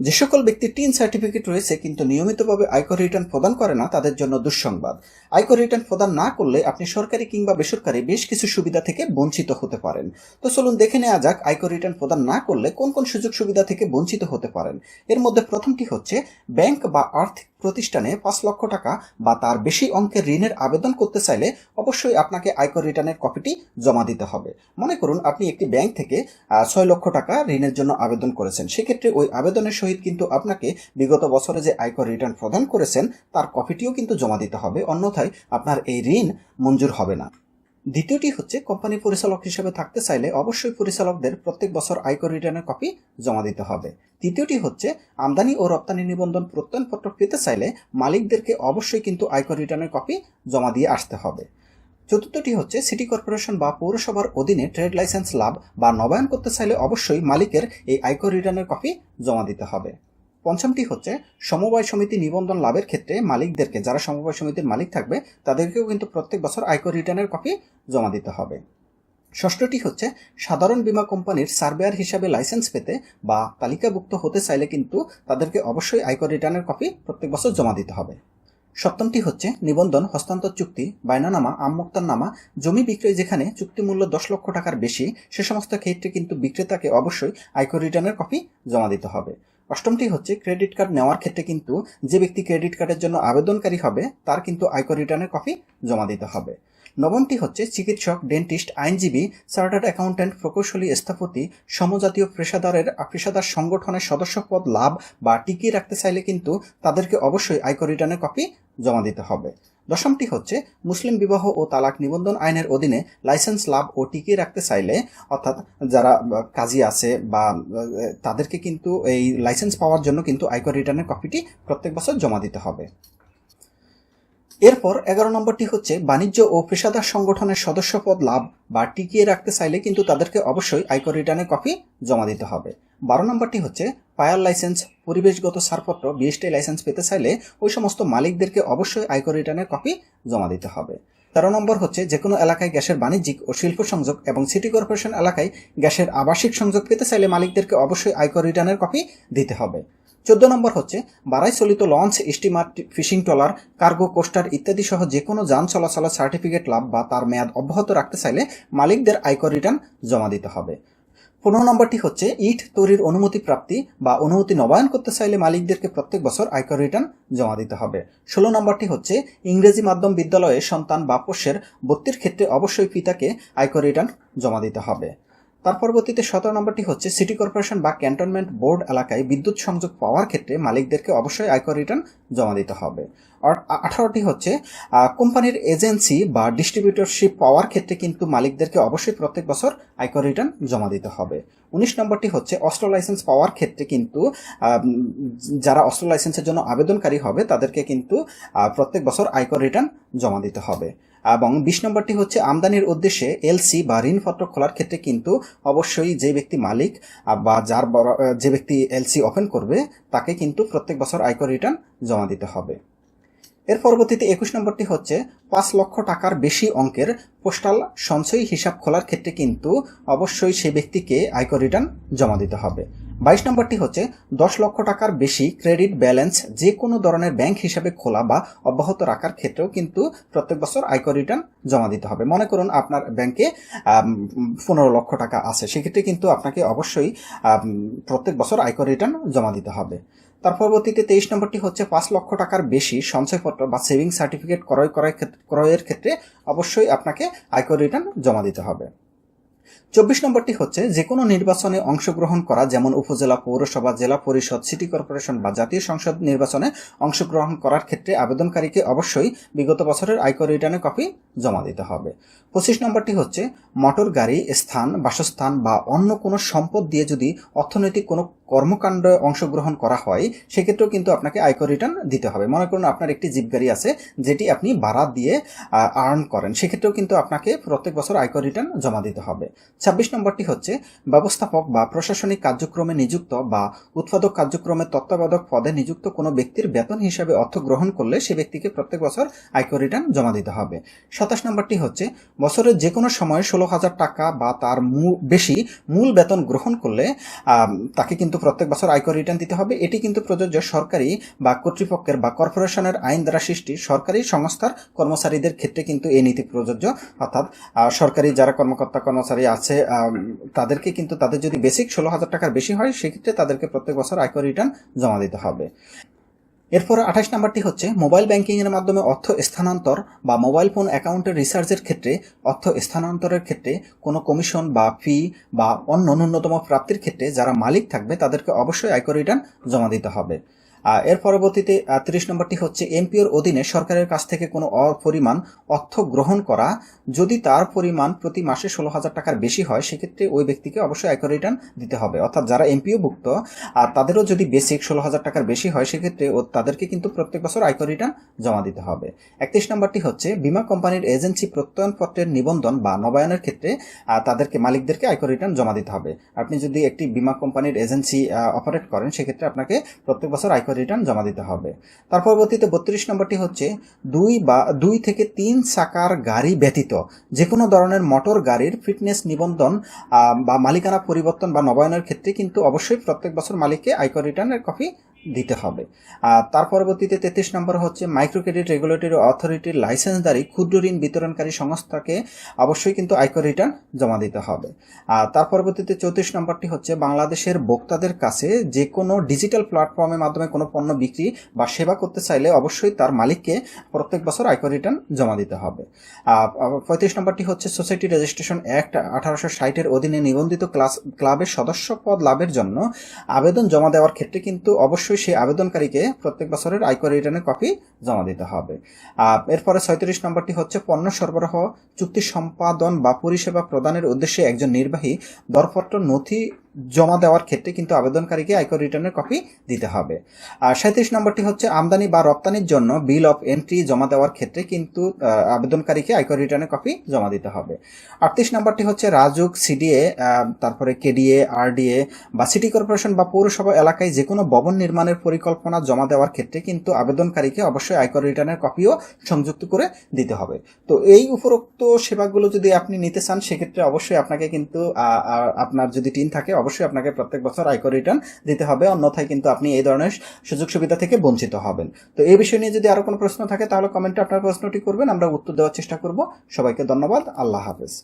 যে সকল ব্যক্তি টিন সার্টিফিকেট রয়েছে কিন্তু নিয়মিতভাবে আয়কর রিটার্ন প্রদান করে না, তাদের জন্য দুঃসংবাদ। আয়কর রিটার্ন প্রদান না করলে আপনি সরকারি কিংবা বেসরকারি বেশ কিছু সুবিধা থেকে বঞ্চিত হতে পারেন। তো চলুন দেখে নেওয়া যাক আয়কর রিটার্ন প্রদান না করলে কোন কোন সুযোগ সুবিধা থেকে বঞ্চিত হতে পারেন। এর মধ্যে প্রথমটি হচ্ছে, ব্যাংক বা আর্থিক প্রতিষ্ঠানে পাঁচ লক্ষ টাকা বা তার বেশি অঙ্কের ঋণের আবেদন করতে চাইলে অবশ্যই আপনাকে আয়কর রিটার্নের কপিটি জমা দিতে হবে। মনে করুন, আপনি একটি ব্যাংক থেকে ছয় লক্ষ টাকা ঋণের জন্য আবেদন করেছেন। সেক্ষেত্রে ওই আবেদনের সহিত কিন্তু আপনাকে বিগত বছরে যে আয়কর রিটার্ন প্রদান করেছেন, তার কপিটিও কিন্তু জমা দিতে হবে। অন্যথায় আপনার এই ঋণ মঞ্জুর হবে না। দ্বিতীয়টি হচ্ছে, কোম্পানি পরিচালক হিসেবে থাকতে চাইলে অবশ্যই পরিচালকদের প্রত্যেক বছর আয়কর রিটার্নের কপি জমা দিতে হবে। তৃতীয়টি হচ্ছে, আমদানি ও রপ্তানি নিবন্ধন প্রত্যয়নপত্র পেতে চাইলে মালিকদেরকে অবশ্যই কিন্তু আয়কর রিটার্নের কপি জমা দিয়ে আসতে হবে। চতুর্থটি হচ্ছে, সিটি কর্পোরেশন বা পৌরসভার অধীনে ট্রেড লাইসেন্স লাভ বা নবায়ন করতে চাইলে অবশ্যই মালিকের এই আয়কর রিটার্নের কপি জমা দিতে হবে। পঞ্চমটি হচ্ছে, সমবায় সমিতি নিবন্ধন লাভের ক্ষেত্রে মালিকদেরকে, যারা সমবায় সমিতির মালিক থাকবে, তাদেরকেও কিন্তু প্রত্যেক বছর আয়কর রিটার্নের কপি জমা দিতে হবে। ষষ্ঠটি হচ্ছে, সাধারণ বীমা কোম্পানির সার্ভেয়ার হিসাবে লাইসেন্স পেতে বা তালিকাভুক্ত হতে চাইলে কিন্তু তাদেরকে অবশ্যই আয়কর রিটার্নের কপি প্রত্যেক বছর জমা দিতে হবে। সপ্তমটি হচ্ছে, নিবন্ধন, হস্তান্তর চুক্তি, বায়নানামা নামা জমি বিক্রয় যেখানে চুক্তি মূল্য দশ লক্ষ টাকার বেশি, সে সমস্ত ক্ষেত্রে কিন্তু বিক্রেতাকে অবশ্যই আয়কর রিটার্নের কপি জমা দিতে হবে। অষ্টমটি হচ্ছে ক্রেডিট কার্ড নেওয়ার ক্ষেত্রে কিন্তু যে ব্যক্তি ক্রেডিট কার্ডের জন্য আবেদনকারী হবে, তার কিন্তু আয়কর রিটার্নের কপি জমা দিতে হবে। নবমটি হচ্ছে চিকিৎসক ডেন্টিস্ট আইনজীবী চার্টার্ড অ্যাকাউন্ট্যান্ট প্রকৌশলী, স্থপতি, সমজাতীয় পেশাদারের, পেশাদার সংগঠনের সদস্যপদ লাভ বা টিকিয়ে রাখতে চাইলে কিন্তু তাদেরকে অবশ্যই আয়কর রিটার্নের কপি জমা দিতে হবে। দশমটি হচ্ছে, মুসলিম বিবাহ ও তালাক নিবন্ধন আইনের অধীনে লাইসেন্স লাভ ও টিকিয়ে রাখতে চাইলে, অর্থাৎ যারা কাজী আছে বা তাদেরকে কিন্তু এই লাইসেন্স পাওয়ার জন্য কিন্তু আয়কর রিটার্নের কপিটি প্রত্যেক বছর জমা দিতে হবে। এরপর এগারো নম্বরটি হচ্ছে, বাণিজ্য ও পেশাদার সংগঠনের সদস্যপদ লাভ বা টিকিয়ে রাখতে চাইলে কিন্তু তাদেরকে অবশ্যই আয়কর রিটার্নের কপি জমা দিতে হবে। বারো নম্বরটি হচ্ছে ফায়ার লাইসেন্স, পরিবেশগত ছাড়পত্র, বিএসটি লাইসেন্স পেতে চাইলে ওই সমস্ত মালিকদেরকে অবশ্যই আয়কর রিটার্নের কপি জমা দিতে হবে। তেরো নম্বর হচ্ছে যে কোনো এলাকায় গ্যাসের বাণিজ্যিক ও শিল্প সংযোগ এবং সিটি কর্পোরেশন এলাকায় গ্যাসের আবাসিক সংযোগ পেতে চাইলে মালিকদেরকে অবশ্যই আয়কর রিটার্নের কপি দিতে হবে। চোদ্দ নম্বর হচ্ছে, বারাই চলিত launch steamer fishing trawler, cargo coaster ইত্যাদি সহ যে কোনো যান চলাচলের সার্টিফিকেট লাভ বা তার মেয়াদ অব্যাহত রাখতে চাইলে মালিকদের আয়কর রিটার্ন জমা দিতে হবে। পনেরো নম্বরটি হচ্ছে, ইট তৈরির অনুমতি প্রাপ্তি বা অনুমতি নবায়ন করতে চাইলে মালিকদেরকে প্রত্যেক বছর আয়কর রিটার্ন জমা দিতে হবে। ষোলো নম্বরটি হচ্ছে, ইংরেজি মাধ্যম বিদ্যালয়ে সন্তান বা পোষ্যের ভর্তির ক্ষেত্রে অবশ্যই পিতাকে আয়কর রিটার্ন জমা দিতে হবে। তার পরবর্তীতে সতেরো নম্বরটি হচ্ছে সিটি কর্পোরেশন বা ক্যান্টনমেন্ট বোর্ড এলাকায় বিদ্যুৎ সংযোগ পাওয়ার ক্ষেত্রে মালিকদেরকে অবশ্যই আয়কর রিটার্ন জমা দিতে হবে। আঠারোটি হচ্ছে কোম্পানির এজেন্সি বা ডিস্ট্রিবিউটরশিপ পাওয়ার ক্ষেত্রে কিন্তু মালিকদেরকে অবশ্যই প্রত্যেক বছর আয়কর রিটার্ন জমা দিতে হবে। উনিশ নম্বরটি হচ্ছে, অস্ত্র লাইসেন্স পাওয়ার ক্ষেত্রে কিন্তু যারা অস্ত্র লাইসেন্সের জন্য আবেদনকারী হবে তাদেরকে কিন্তু প্রত্যেক বছর আয়কর রিটার্ন জমা দিতে হবে। এবং বিশ নম্বরটি হচ্ছে আমদানির উদ্দেশ্যে এলসি বা ঋণপত্র খোলার ক্ষেত্রে কিন্তু অবশ্যই যে ব্যক্তি মালিক বা যার যে ব্যক্তি এলসি ওপেন করবে, তাকে কিন্তু প্রত্যেক বছর আয়কর রিটার্ন জমা দিতে হবে। এর পরবর্তীতে একুশ নম্বরটি হচ্ছে পাঁচ লক্ষ টাকার বেশি অঙ্কের পোস্টাল সঞ্চয়ী হিসাব খোলার ক্ষেত্রে কিন্তু অবশ্যই সেই ব্যক্তিকে আয়কর রিটার্ন জমা দিতে হবে। বাইশ নম্বরটি হচ্ছে, দশ লক্ষ টাকার বেশি ক্রেডিট ব্যালেন্স যে কোনো ধরনের ব্যাংক হিসাবে খোলা বা অব্যাহত রাখার ক্ষেত্রেও কিন্তু প্রত্যেক বছর আয়কর রিটার্ন জমা দিতে হবে। মনে করুন আপনার ব্যাংকে পনেরো লক্ষ টাকা আছে, সেক্ষেত্রে কিন্তু আপনাকে অবশ্যই প্রত্যেক বছর আয়কর রিটার্ন জমা দিতে হবে। তার পরবর্তীতে তেইশ নম্বরটি হচ্ছে, পাঁচ লক্ষ টাকার বেশি সঞ্চয়পত্র বা সেভিং সার্টিফিকেট ক্রয় করার ক্রয়ের ক্ষেত্রে অবশ্যই আপনাকে আয়কর রিটার্ন জমা দিতে হবে। চব্বিশ নম্বরটি হচ্ছে যে কোনো নির্বাচনে অংশগ্রহণ করা, যেমন উপজেলা পৌরসভা, জেলা পরিষদ, সিটি কর্পোরেশন বা জাতীয় সংসদ নির্বাচনে অংশগ্রহণ করার ক্ষেত্রে আবেদনকারীকে অবশ্যই বিগত বছরের আয়কর রিটার্নের কপি জমা দিতে হবে। পঁচিশ নম্বরটি হচ্ছে, মোটর গাড়ি, স্থান, বাসস্থান বা অন্য কোনো সম্পদ দিয়ে যদি অর্থনৈতিক কোনো কর্মকাণ্ডে অংশগ্রহণ করা হয়, সেক্ষেত্রেও কিন্তু আপনাকে আয়কর রিটার্ন দিতে হবে। মনে করুন আপনার একটি জিপ গাড়ি আছে, যেটি আপনি ভাড়া দিয়ে আর্ন করেন, সেক্ষেত্রেও কিন্তু আপনাকে প্রত্যেক বছর আয়কর রিটার্ন জমা দিতে হবে। ছাব্বিশ নম্বরটি হচ্ছে, ব্যবস্থাপক বা প্রশাসনিক কার্যক্রমে নিযুক্ত বা উৎপাদক কার্যক্রমে তত্ত্বাবধায়ক পদে নিযুক্ত কোনো ব্যক্তির বেতন হিসাবে অর্থ গ্রহণ করলে সে ব্যক্তিকে প্রত্যেক বছর আয়কর রিটার্ন জমা দিতে হবে। সাতাশ নম্বরটি হচ্ছে, বছরের যে কোনো সময় ষোলো হাজার টাকা বা তার বেশি মূল বেতন গ্রহণ করলে তাকে কিন্তু প্রত্যেক বছর আয়কর রিটার্ন দিতে হবে। এটি কিন্তু প্রযোজ্য সরকারি বা কর্তৃপক্ষের বা কর্পোরেশনের আইন দ্বারা সৃষ্টি। সরকারি সংস্থার কর্মচারীদের ক্ষেত্রে কিন্তু এই নীতি প্রযোজ্য। অর্থাৎ সরকারি যারা কর্মকর্তা কর্মচারী আছে তাদেরকে কিন্তু তাদের যদি বেসিক ষোলো হাজার টাকার বেশি হয়, সেক্ষেত্রে তাদেরকে প্রত্যেক বছর আয়কর রিটার্ন জমা দিতে হবে। এরপর আঠাশ নাম্বারটি হচ্ছে, মোবাইল ব্যাংকিংয়ের মাধ্যমে অর্থ স্থানান্তর বা মোবাইল ফোন অ্যাকাউন্টের রিসার্চের ক্ষেত্রে অর্থ স্থানান্তরের ক্ষেত্রে কোনো কমিশন বা ফি বা অন্য ন্যূনতম প্রাপ্তির ক্ষেত্রে যারা মালিক থাকবে তাদেরকে অবশ্যই আয়কর রিটার্ন জমা দিতে হবে। এর পরবর্তীতে তিরিশ নম্বরটি হচ্ছে এমপিওর অধীনে সরকারের কাছ থেকে কোনো অপরিমাণ অর্থ গ্রহণ করা। যদি তার পরিমাণ প্রতি মাসে ষোলো হাজার টাকার বেশি হয়, সেক্ষেত্রে ওই ব্যক্তিকে অবশ্যই আয়কর রিটার্ন দিতে হবে। অর্থাৎ যারা এমপিও ভুক্ত আর তাদেরও যদি বেসিক ষোলো হাজার টাকার বেশি হয়, সেক্ষেত্রে ও তাদেরকে কিন্তু প্রত্যেক বছর আয়কর রিটার্ন জমা দিতে হবে। একত্রিশ নম্বরটি হচ্ছে, বিমা কোম্পানির এজেন্সি প্রত্যয়নপত্রের নিবন্ধন বা নবায়নের ক্ষেত্রে তাদেরকে মালিকদেরকে আয়কর রিটার্ন জমা দিতে হবে। আপনি যদি একটি বিমা কোম্পানির এজেন্সি অপারেট করেন, সেক্ষেত্রে আপনাকে প্রত্যেক বছর আয়কর রিটার্ন জমা দিতে হবে। তার পরবর্তীতে বত্রিশ নম্বরটি হচ্ছে দুই বা, দুই থেকে তিন চাকার গাড়ি ব্যতীত যে কোনো ধরনের মোটর গাড়ির ফিটনেস নিবন্ধন বা মালিকানা পরিবর্তন বা নবায়নের ক্ষেত্রে কিন্তু অবশ্যই প্রত্যেক বছর মালিককে আয়কর রিটার্নের কপি দিতে হবে। আর তার পরবর্তীতে তেত্রিশ নম্বর হচ্ছে মাইক্রো ক্রেডিট রেগুলেটরি অথরিটির লাইসেন্সদারি ক্ষুদ্র ঋণ বিতরণকারী সংস্থাকে অবশ্যই কিন্তু আয়কর রিটার্ন জমা দিতে হবে। আর তার পরবর্তীতে চৌত্রিশ নম্বরটি হচ্ছে বাংলাদেশের ভোক্তাদের কাছে যে কোনো ডিজিটাল প্ল্যাটফর্মের মাধ্যমে কোনো পণ্য বিক্রি বা সেবা করতে চাইলে অবশ্যই তার মালিককে প্রত্যেক বছর আয়কর রিটার্ন জমা দিতে হবে। পঁয়ত্রিশ নম্বরটি হচ্ছে সোসাইটি রেজিস্ট্রেশন অ্যাক্ট আঠারোশো ষাটের অধীনে নিবন্ধিত ক্লাস ক্লাবের সদস্য পদ লাভের জন্য আবেদন জমা দেওয়ার ক্ষেত্রে কিন্তু অবশ্যই সেই আবেদনকারীকে প্রত্যেক বছরের আয়কর রিটার্নের কপি জমা দিতে হবে। এরপরে ছয়ত্রিশ নম্বরটি হচ্ছে পণ্য সরবরাহ, চুক্তি সম্পাদন বা পরিষেবা প্রদানের উদ্দেশ্যে একজন নির্বাহী দরপত্র নথি জমা দেওয়ার ক্ষেত্রে কিন্তু আবেদনকারীকে আয়কর রিটার্নের কপি দিতে হবে। আর সাঁত্রিশ নম্বরটি হচ্ছে, আমদানি বা রপ্তানির জন্য বিল অফ এন্ট্রি জমা দেওয়ার ক্ষেত্রে কিন্তু আবেদনকারীকে আয়কর রিটার্নের কপি জমা দিতে হবে। আটত্রিশ নম্বরটি হচ্ছে রাজুক সিডিএ তারপরে কেডিএ, আরডিএ বা সিটি কর্পোরেশন বা পৌরসভা এলাকায় যে কোনো ভবন নির্মাণের পরিকল্পনা জমা দেওয়ার ক্ষেত্রে কিন্তু আবেদনকারীকে অবশ্যই আয়কর রিটার্নের কপিও সংযুক্ত করে দিতে হবে। তো এই উপরোক্ত সেবাগুলো যদি আপনি নিতে চান, সেক্ষেত্রে অবশ্যই আপনাকে কিন্তু আপনার যদি টিন থাকে অবশ্যই আপনাকে প্রত্যেক বছর আয়কর রিটার্ন দিতে হবে, অন্যথায় কিন্তু আপনি এই ধরনের সুযোগ সুবিধা থেকে বঞ্চিত হবেন। তো এই বিষয় নিয়ে যদি আরও কোনো প্রশ্ন থাকে, তাহলে কমেন্টে আপনার প্রশ্নটি করবেন, আমরা উত্তর দেওয়ার চেষ্টা করব। সবাইকে ধন্যবাদ, আল্লাহ হাফেজ।